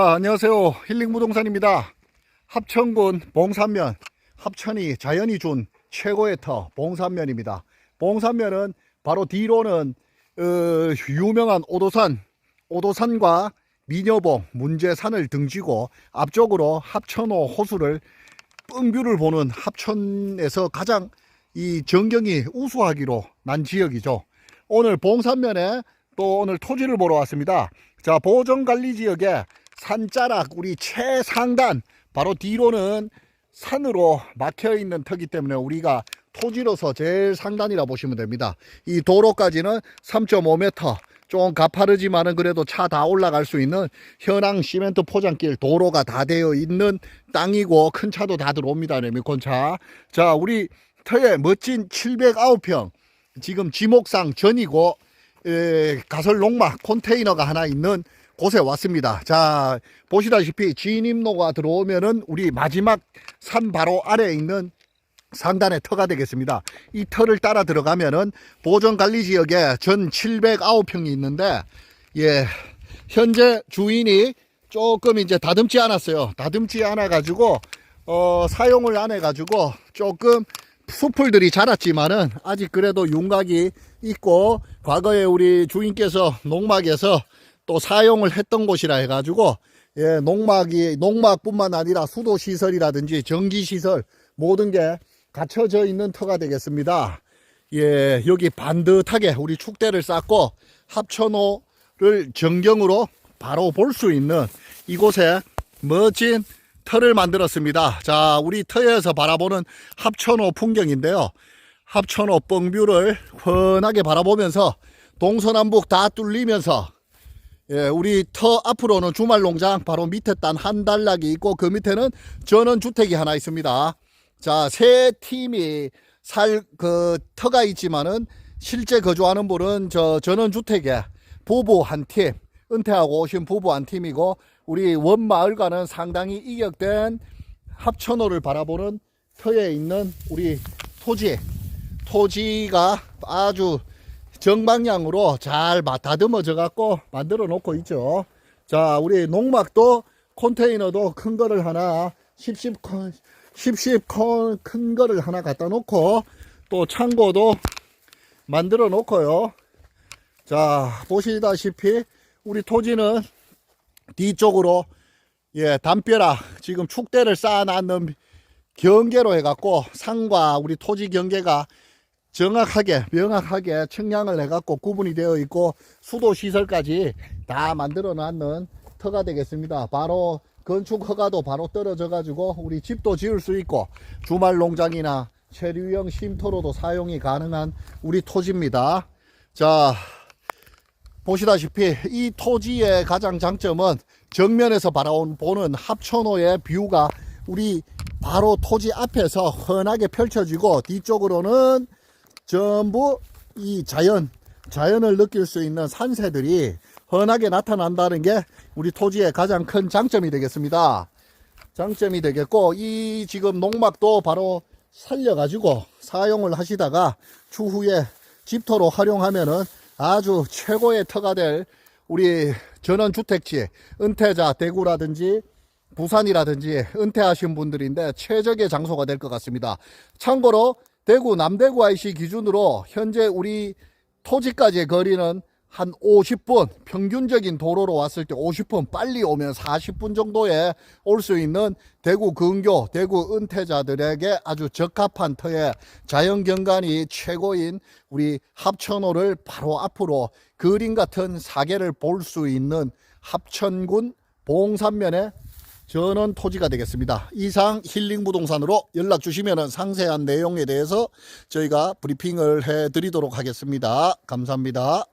아, 안녕하세요. 힐링부동산입니다. 합천군 봉산면, 합천이 자연이 준 최고의 터 봉산면입니다. 봉산면은 바로 뒤로는 어, 유명한 오도산, 오도산과 미녀봉, 문제산을 등지고 앞쪽으로 합천호 호수를 뻥뷰를 보는 합천에서 가장 이 전경이 우수하기로 난 지역이죠. 오늘 봉산면에 또 오늘 토지를 보러 왔습니다. 자, 보정관리 지역에 산자락 우리 최상단 바로 뒤로는 산으로 막혀 있는 터기 때문에 우리가 토지로서 제일 상단이라 보시면 됩니다. 이 도로까지는 3.5m 좀 가파르지만은 그래도 차 다 올라갈 수 있는 현황 시멘트 포장길 도로가 다 되어 있는 땅이고 큰 차도 다 들어옵니다. 레미콘차. 자, 우리 터에 멋진 709평 지금 지목상 전이고 에, 가설 농막 컨테이너가 하나 있는 곳에 왔습니다. 자, 보시다시피 진입로가 들어오면은 우리 마지막 산 바로 아래에 있는 상단의 터가 되겠습니다. 이 터를 따라 들어가면은 보존관리 지역에 전 709평이 있는데, 예, 현재 주인이 조금 이제 다듬지 않았어요. 다듬지 않아가지고, 어, 사용을 안 해가지고 조금 수풀들이 자랐지만은 아직 그래도 윤곽이 있고, 과거에 우리 주인께서 농막에서 또 사용을 했던 곳이라 해가지고, 예, 농막이, 농막뿐만 아니라 수도 시설이라든지 전기 시설 모든 게 갖춰져 있는 터가 되겠습니다. 예, 여기 반듯하게 우리 축대를 쌓고 합천호를 전경으로 바로 볼 수 있는 이곳에 멋진 터를 만들었습니다. 자, 우리 터에서 바라보는 합천호 풍경인데요. 합천호 뻥뷰를 훤하게 바라보면서 동서남북 다 뚫리면서 예, 우리 터 앞으로는 주말 농장 바로 밑에 단한 단락이 있고 그 밑에는 전원 주택이 하나 있습니다. 자, 세 팀이 살 그 터가 있지만은 실제 거주하는 분은 저 전원 주택에 부부 한 팀, 은퇴하고 오신 부부 한 팀이고 우리 원 마을과는 상당히 이격된 합천호를 바라보는 터에 있는 우리 토지, 토지가 아주 정방향으로 잘 마- 다듬어져 갖고 만들어 놓고 있죠. 자, 우리 농막도 컨테이너도 큰 거를 하나 10십 10십 큰 거를 하나 갖다 놓고 또 창고도 만들어 놓고요. 자, 보시다시피 우리 토지는 뒤쪽으로 예, 담벼락 지금 축대를 쌓아 놨는 경계로 해갖고 산과 우리 토지 경계가 정확하게 명확하게 청량을 해갖고 구분이 되어 있고 수도 시설까지 다 만들어 놨는 터가 되겠습니다. 바로 건축 허가도 바로 떨어져 가지고 우리 집도 지을 수 있고 주말 농장이나 체류형 쉼터로도 사용이 가능한 우리 토지입니다. 자 보시다시피 이 토지의 가장 장점은 정면에서 바라온 보는 합천호의 뷰가 우리 바로 토지 앞에서 훤하게 펼쳐지고 뒤쪽으로는 전부 이 자연, 자연을 느낄 수 있는 산새들이 흔하게 나타난다는 게 우리 토지의 가장 큰 장점이 되겠습니다. 장점이 되겠고, 이 지금 농막도 바로 살려가지고 사용을 하시다가 추후에 집터로 활용하면은 아주 최고의 터가 될 우리 전원주택지, 은퇴자 대구라든지 부산이라든지 은퇴하신 분들인데 최적의 장소가 될 것 같습니다. 참고로 대구 남대구 IC 기준으로 현재 우리 토지까지의 거리는 한 50분 평균적인 도로로 왔을 때 50분 빨리 오면 40분 정도에 올 수 있는 대구 근교 대구 은퇴자들에게 아주 적합한 터에 자연경관이 최고인 우리 합천호를 바로 앞으로 그림 같은 사계를 볼 수 있는 합천군 봉산면의 전원 토지가 되겠습니다. 이상 힐링 부동산으로 연락 주시면 상세한 내용에 대해서 저희가 브리핑을 해 드리도록 하겠습니다. 감사합니다.